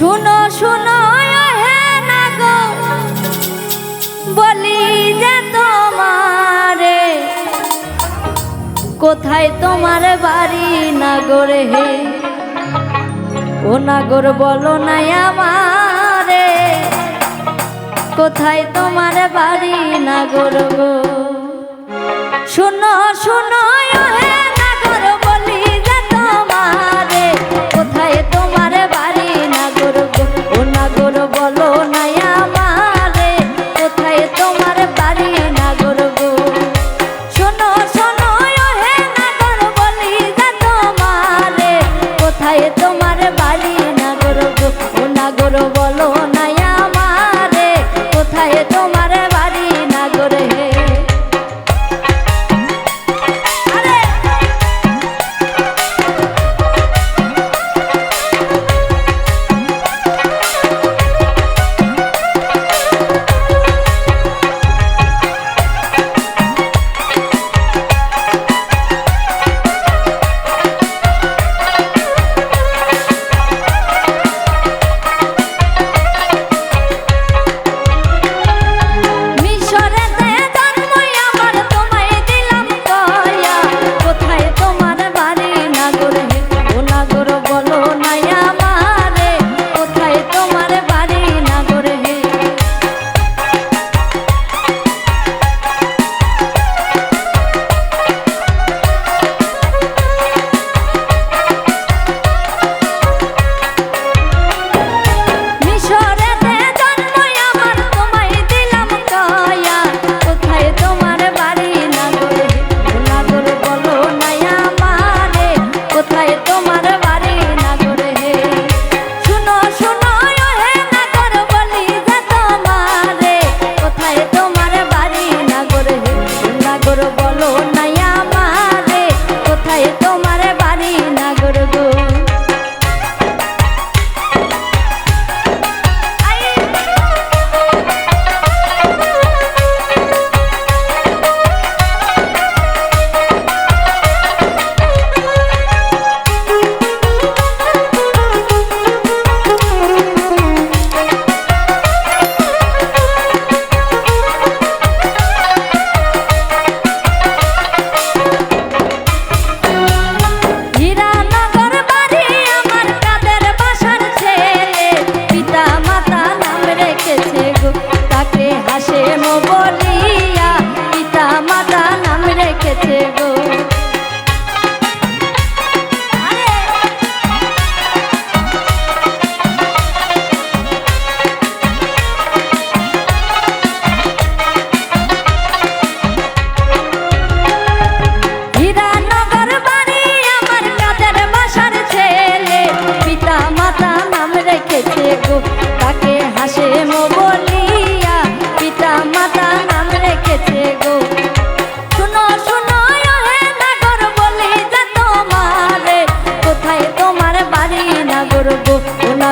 শুনো শুনো হে নাগো বলি যে তোমারে, কোথায় তোমার বাড়ি নাগরে হে? ও নাগর বলো নাই আমারে, কোথায় তোমার বাড়ি নাগর গো? শুনো শুনো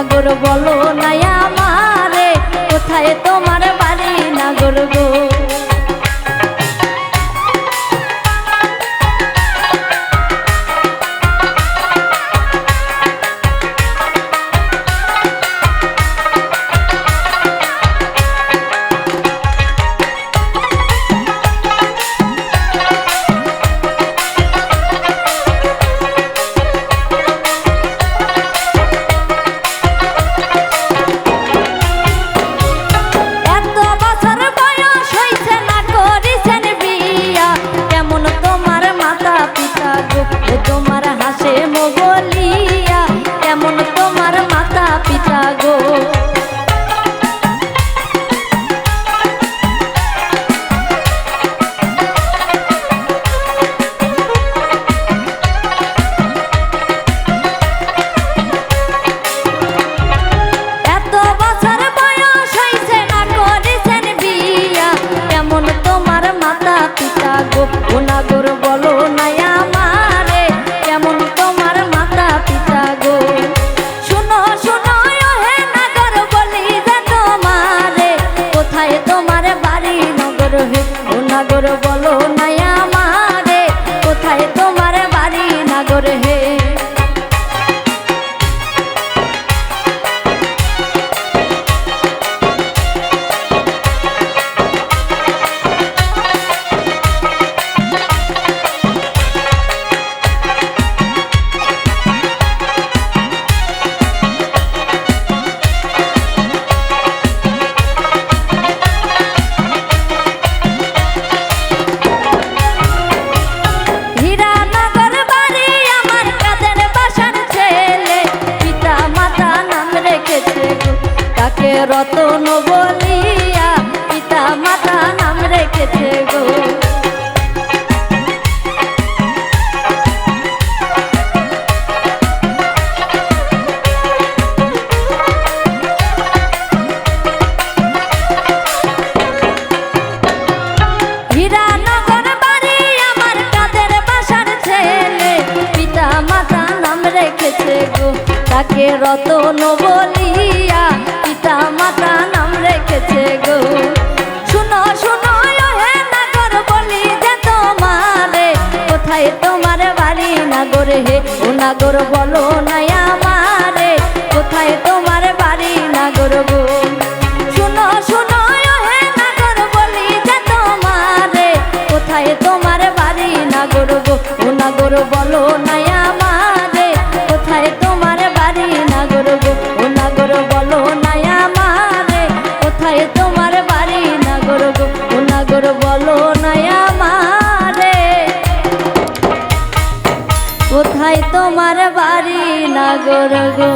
সাগর বলো নাই রতন বলিয়া পিতা মাতা নাম রেখেছে গো। রেখেছে গো। তাকে রতন বলিয়া গো। নাগর কোথায় বলো নাই আমারে। কোথায় তোমার বাড়ি নাগর গো? শুনো শুনো হে নাগর বলি যে তোমারে। কোথায় তোমার বাড়ি নাগর গো? নাগর বলো নাই কোথায় তোমার বাড়ি? নাগর গো।